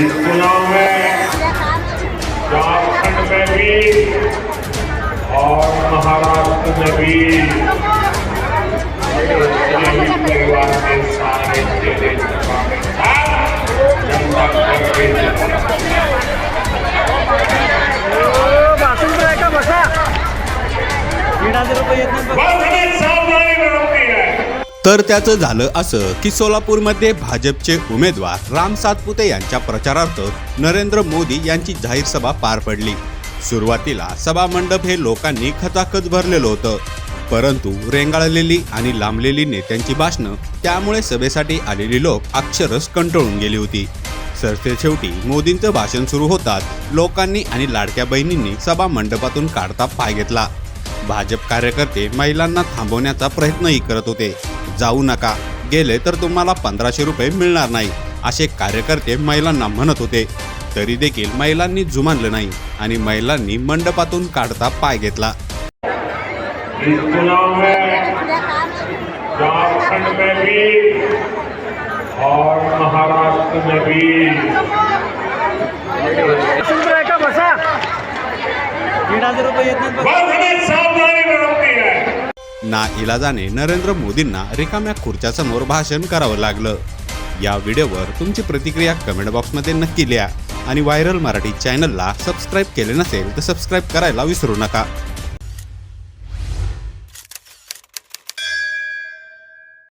इस चुनाव में झारखंड में भी और महाराष्ट्र में भी परिवार के सारे चेहरे जनता ऐका बसा। दीड हज़ार रुपये येत नाही तर त्याचं झालं असं की सोलापूरमध्ये भाजपचे उमेदवार राम सातपुते यांच्या प्रचारार्थ नरेंद्र मोदी यांची जाहीर सभा पार पडली. सुरुवातीला सभा मंडप हे लोकांनी खचाखच भरलेलं होतं. परंतु रेंगाळलेली आणि लांबलेली नेत्यांची भाषणं त्यामुळे सभेसाठी आलेली लोक अक्षरच कंटाळून गेली होती. सरतेशेवटी मोदींचं भाषण सुरू होताच लोकांनी आणि लाडक्या बहिणींनी सभा मंडपातून काढता पाय घेतला. भाजप कार्यकर्ते महिलांना थांबवण्याचा प्रयत्नही करत होते. जाऊ नका. गेले तर तुम्हाला पंधराशे रुपये मिळणार नाही असे कार्यकर्ते महिलांना म्हणत होते. तरी देखील महिलांनी जुमानलं नाही आणि महिलांनी मंडपातून काढता पाय घेतला. और महाराष्ट्र में भी रुपये ना इलाजाने नरेंद्र मोदींना रिकाम्या खुर्च्यासमोर भाषण करावं लागलं. या व्हिडिओवर तुमची प्रतिक्रिया कमेंट बॉक्समध्ये नक्की लिहा. आणि व्हायरल मराठी चॅनलला सबस्क्राईब केले नसेल तर सबस्क्राईब करायला विसरू नका.